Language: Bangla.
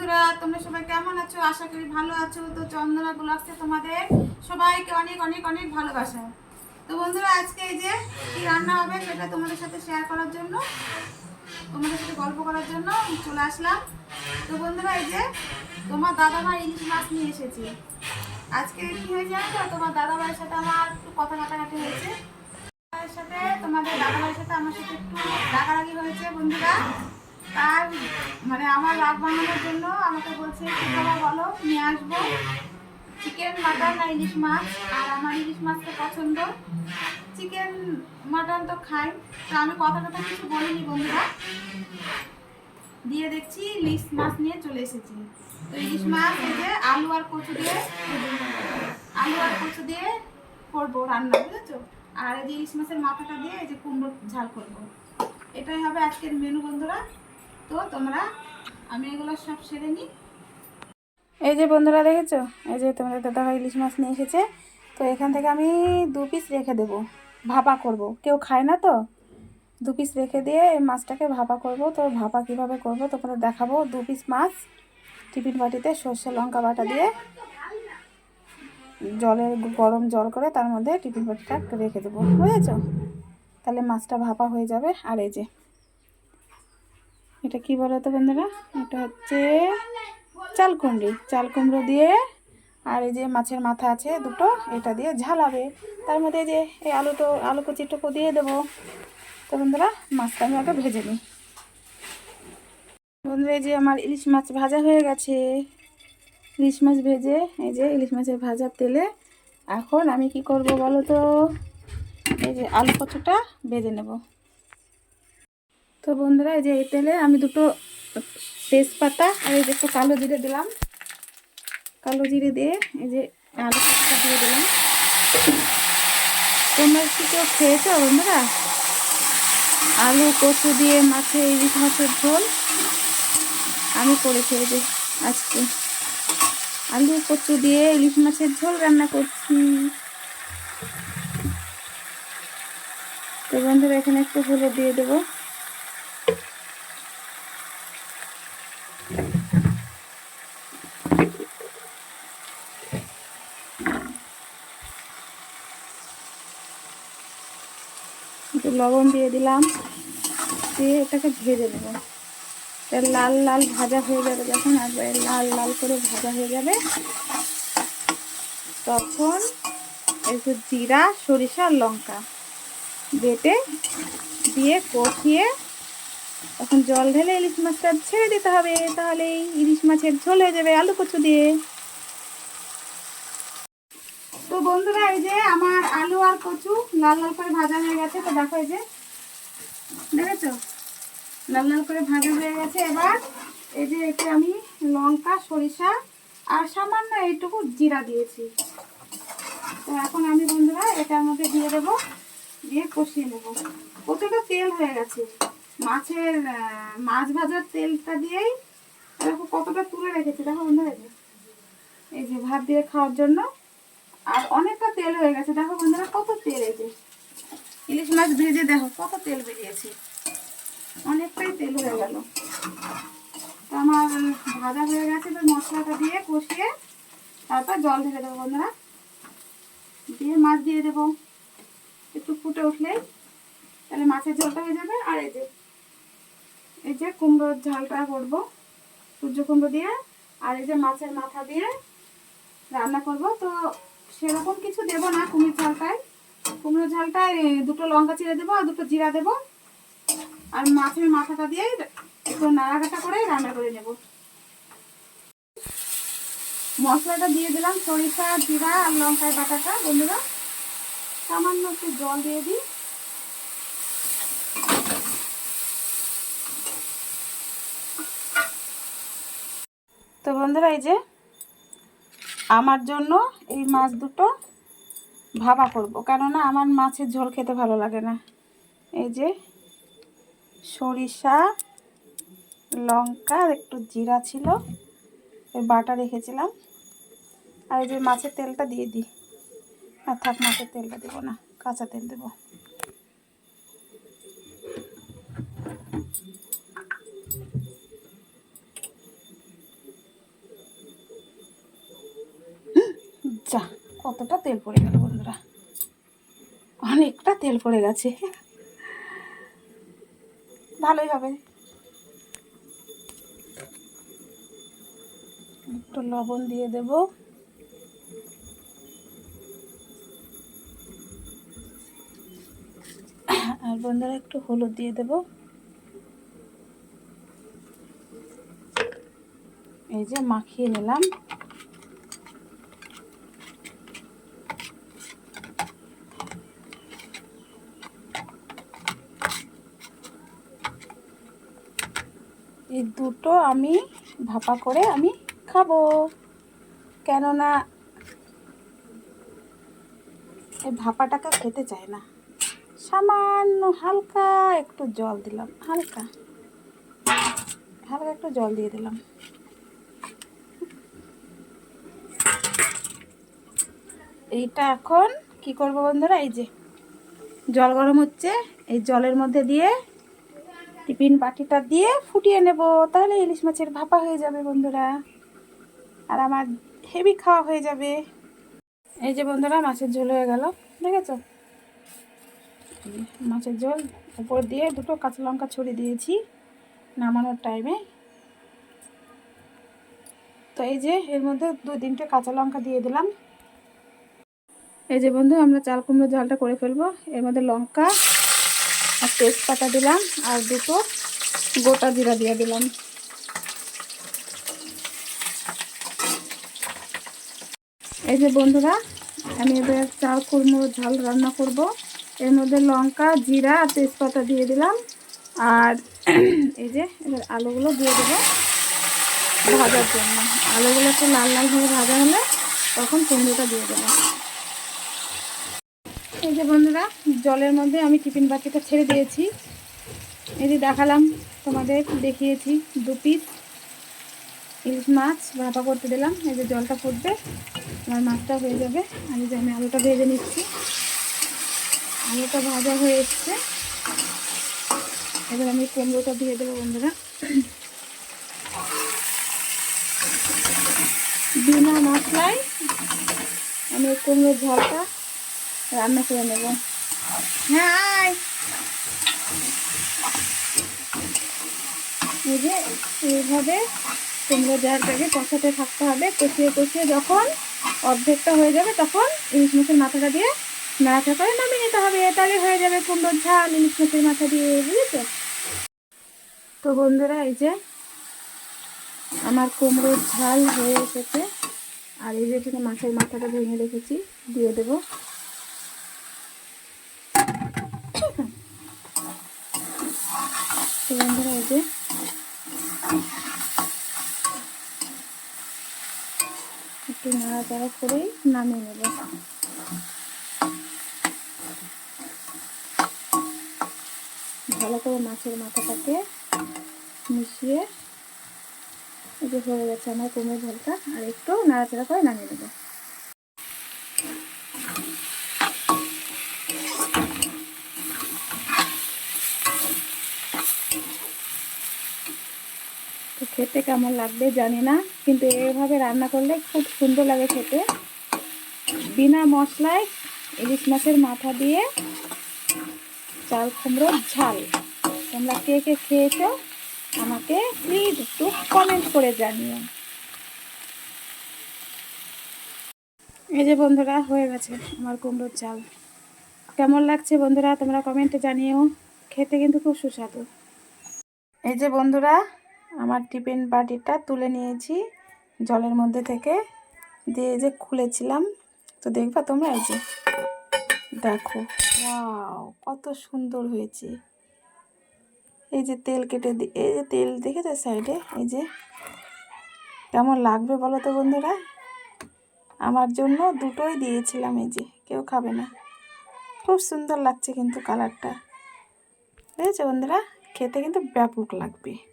বন্ধুরা, তোমরা সবাই কেমন আছো? আশা করি ভালো আছো। তো চন্দনা ব্লগসে তোমাদের সবাইকে অনেক অনেক অনেক ভালোবাসা। তো বন্ধুরা, আজকে এই যে কি রান্না হবে সেটা তোমাদের সাথে শেয়ার করার জন্য, তোমাদের সাথে গল্প করার জন্য চলে আসলাম। তো বন্ধুরা, এই যে তোমার দাদা ভাই ইলিশ মাছ নিয়ে এসেছি। আজকে কি হয়েছে তো? তোমার দাদা ভাইয়ের সাথে আমার একটু কথা কাটাকাটি হয়েছে সাথে, তোমাদের দাদা ভাইয়ের সাথে আমার সাথে একটু রাগারাগি হয়েছে, বন্ধুরা। তার মানে আমার রাগ ভাঙানোর জন্য আমাকে বলছে বলো, নিয়ে আসব। চিকেন, মাটন ইলিশ মাছ। আর আমার ইলিশ মাছটা পছন্দ। চিকেন, মাটন তো খাই। তো আমি কথা কথা কিছু বলিনি, বন্ধুরা। দিয়ে দেখছি ইলিশ মাছ নিয়ে চলে এসেছি। তো ইলিশ মাছ এই যে আলু আর কচু দিয়ে, আলু আর কচু দিয়ে করব রান্না, বুঝেছ? আর এই যে ইলিশ মাছের মাথাটা দিয়ে এই যে কুমড়ো ঝাল করব। এটাই হবে আজকের মেনু বন্ধুরা। তো তোমরা, আমি এগুলো সব সেরে নিই। এই যে বন্ধুরা দেখেছ? এই যে তোমাদের দাদাভাই ইলিশ মাছ নিয়ে এসেছে। তো এখান থেকে আমি দু পিস রেখে দেবো, ভাপা করব। কেউ খায় না তো? দু পিস রেখে দিয়ে এই মাছটাকে ভাপা করব। তো ভাপা কীভাবে করব তোমাদের দেখাবো। দু পিস মাছ টিফিন বাটিতে সর্ষে লঙ্কা বাটা দিয়ে জলের গরম জল করে তার মধ্যে টিফিন বাটিটা রেখে দেবো। বুঝেছ? তাহলে মাছটা ভাপা হয়ে যাবে। আর এই যে এটা কি বলো তো বন্ধুরা? এটা হচ্ছে চাল কুমড়ি চাল কুমড়ো দিয়ে আর এই যে মাছের মাথা আছে দুটো, এটা দিয়ে ঝালাবে। তার মধ্যে যে এই আলুটো আলু কুচিটুকু দিয়ে দেবো। তো বন্ধুরা, মাছটা আমি আগে ভেজে নিই। বন্ধুরা, এই যে আমার ইলিশ মাছ ভাজা হয়ে গেছে। ইলিশ মাছ ভেজে, এই যে ইলিশ মাছের ভাজার তেলে এখন আমি কি করব বলো তো? এই যে আলু কচুটা ভেজে নেব। তো বন্ধুরা, এই যে এই তেলে আমি দুটো তেজপাতা আর এই যে একটু কালো জিরে দিলাম। কালো জিরে দিয়ে এই যে আলু কচুটা দিয়ে দিলাম। তোমরা কি কেউ খেয়েছো বন্ধুরা? আলু, কচু দিয়ে মাছে ইলিশ মাছের ঝোল। আমি করেছি এই যে আজকে। আলু, কচু দিয়ে ইলিশ মাছের ঝোল রান্না করছি। তো বন্ধুরা, এখানে একটু হলুদ দিয়ে দেবো। লবণ দিয়ে দিলাম। দিয়ে এটাকে ভেজে নেব। এটা লাল লাল ভাজা হয়ে যাবে যখন একবারে লাল লাল করে ভাজা হয়ে যাবে। তখন একটু জিরা, সরিষা, লঙ্কা বেটে দিয়ে কষিয়ে তখন জল ঢেলে ইলিশ মাছটা ছেড়ে দিতে হবে তাহলে ইলিশ মাছের ঝোল হয়ে যাবে আলু কচু দিয়ে। তো বন্ধুরা, এই যে আমার আলু আর কচু লাল লাল করে ভাজা হয়ে গেছে, তো দেখো এই যে, দেখেছ? লাল লাল করে ভাজা হয়ে গেছে। এবার এই যে এতে আমি লঙ্কা, সরিষা আর সামান্য এইটুকু জিরা দিয়েছি। তো এখন আমি বন্ধুরা এটার মধ্যে দিয়ে দেবো, দিয়ে কষিয়ে নেব। কতটা তেল হয়ে গেছে। মাছের মাছ ভাজার তেলটা দিয়েই দেখো কতটা তুলে রেখেছি? দেখো বন্ধুরা এই যে। ভাত দিয়ে খাওয়ার জন্য। আর অনেকটা তেল হয়ে গেছে। দেখো বন্ধুরা কত তেল এই যে। ইলিশ মাছ ভেজে দেখো কত তেল বেরিয়েছে। অনেকটাই তেল হয়ে গেল। তো আমার ভাজা হয়ে গেছে। তো মশলাটা দিয়ে কষিয়ে তারপর জল ঢেলে দেবো বন্ধুরা। দিয়ে মাছ দিয়ে দেবো। একটু ফুটে উঠলেই তাহলে মাছের ঝোলটা হয়ে যাবে। আর এই যে এই যে কুমড়োর ঝালটা করব সূর্য কুমড়ো দিয়ে, আর এই যে মাছের মাথা দিয়ে রান্না করব। তো সেরকম কিছু দেবো না কুমির ঝালটায়। কুমড়ো ঝালটায় দুটো লঙ্কা চিড়ে দেবো আর দুটো জিরা দেবো। আর মাছের মাথাটা দিয়ে একটু নাড়াঘাটা করে রান্না করে নেব। মশলাটা দিয়ে দিলাম সরিষা, জিরা আর লঙ্কার বাটাটা। বন্ধুরা, সামান্য একটু জল দিয়ে দিই। তো বন্ধুরা, এই যে আমার জন্য এই মাছ দুটো ভাপা করব। কেননা আমার মাছের ঝোল খেতে ভালো লাগে না। এই যে সরিষা, লঙ্কা একটু জিরা ছিল বাটা রেখেছিলাম। আর এই যে মাছের তেলটা দিয়ে দিই। আর থাক, মাছের তেলটা দেবো না, কাঁচা তেল দেবো। কতটা তেল পড়ে গেল বন্ধুরা? অনেকটা তেল পড়ে গেছে। ভালোই হবে। একটু লবণ দিয়ে দেব। আর বন্ধুরা একটু হলুদ দিয়ে দেব। এই যে মাখিয়ে নিলাম এই দুটো আমি ভাপা করে আমি খাব। কেননা এই ভাপাটাকে খেতে চায় না। সামান্য হালকা একটু জল দিলাম, হালকা। হালকা একটু জল দিয়ে দিলাম। এইটা এখন কি করব বন্ধুরা? এই যে জল গরম হচ্ছে, এই জলের মধ্যে দিয়ে টিফিন বাটিটা দিয়ে ফুটিয়ে নেব, তাহলে ইলিশ মাছের ভাপা হয়ে যাবে বন্ধুরা। আর আমার হেভি খাওয়া হয়ে যাবে। এই যে বন্ধুরা, মাছের ঝোল হয়ে গেল, দেখেছ? মাছের ঝোল, উপর দিয়ে দুটো কাঁচা লঙ্কা ছড়িয়ে দিয়েছি নামানোর টাইমে তো এই যে, এর মধ্যে দু তিনটে কাঁচা লঙ্কা দিয়ে দিলাম। এই যে বন্ধু, আমরা চাল কুমড়ো ঝালটা করে ফেলব। এর মধ্যে লঙ্কা আর তেজপাতা দিলাম আর দুটো গোটা জিরা দিয়ে দিলাম। এই যে বন্ধুরা, আমি এবার চাল, কুমড়ো, ঝাল রান্না করব। এর মধ্যে লঙ্কা, জিরা আর তেজপাতা দিয়ে দিলাম। আর এই যে এবার আলুগুলো দিয়ে দেবো ভাজার জন্য। আলুগুলো একটু লাল লাল হয়ে ভাজা হলে তখন কুমড়োটা দিয়ে দেবো। এই যে বন্ধুরা জলের মধ্যে আমি টিফিন বাটিটা ছেড়ে দিয়েছি। এই দেখালাম, তোমাদের দেখিয়েছি দু পিস ইলিশ মাছ ভাপা করতে দিলাম। এই যে জলটা ফুটবে, আমার মাছটা হয়ে যাবে। এই যে আমি আলুটা ভেজে নিচ্ছি। আলুটা ভাজা হয়ে এসছে। এবার আমি কুমড়োটা দিয়ে দেবো বন্ধুরা। বিনা মশলায় আমি কুমড়োর ঝালটা রান্না করে নেব। আয়। এই যে এইভাবে কুমড়ো জারটাকে কষাতে থাকতে হবে, কষিয়ে কষিয়ে যখন অর্ধেকটা হয়ে যাবে তখন ইলিশ মাছের মাথাটা দিয়ে নাড়াচা করে নামিয়ে নিতে হবে। তাহলে হয়ে যাবে কুমড়োর ঝাল ইলিশ মাছের মাথা দিয়ে, বুঝেছ? তো বন্ধুরা, এই যে আমার কুমড়োর ঝাল হয়ে এসেছে। আর এই যে এখানে মাছের মাথাটা ভেঙে রেখেছি, দিয়ে দেবো। তো বন্ধুরা একটু নাড়াচাড়া করেই নামিয়ে নেব। ভালো করে মাছের মাথাটাকে মিশিয়ে, এই যে হয়ে গেছে আমার কুমড়ো ঝোলটা, আর একটু নাড়াচাড়া করে নামিয়ে নেব। খেতে কেমন লাগবে জানি না, কিন্তু এভাবে রান্না করলে খুব সুন্দর লাগে খেতে। বিনা মশলায় ইলিশ মাছের মাথা দিয়ে চাল কুমড়োর ঝাল। তোমরা কে কে খেয়েছো আমাকে প্লিজ একটু কমেন্ট করে জানিও। এই যে বন্ধুরা, হয়ে গেছে আমার কুমড়োর চাল। কেমন লাগছে বন্ধুরা তোমরা কমেন্টে জানিও। খেতে কিন্তু খুব সুস্বাদু। এই যে বন্ধুরা আমার টিফিন বাটিটা তুলে নিয়েছি জলের মধ্যে থেকে। দিয়ে যে খুলেছিলাম, তো দেখবা তোমরা এই যে, দেখো, ওয়াও, কত সুন্দর হয়েছে। এই যে তেল কেটে দি, এই যে তেল দেখেছ সাইডে? এই যে, কেমন লাগবে বলো তো বন্ধুরা? আমার জন্য দুটোই দিয়েছিলাম এই যে, কেউ খাবে না। খুব সুন্দর লাগছে কিন্তু কালারটা। বুঝেছ বন্ধুরা? খেতে কিন্তু ব্যাপক লাগবে।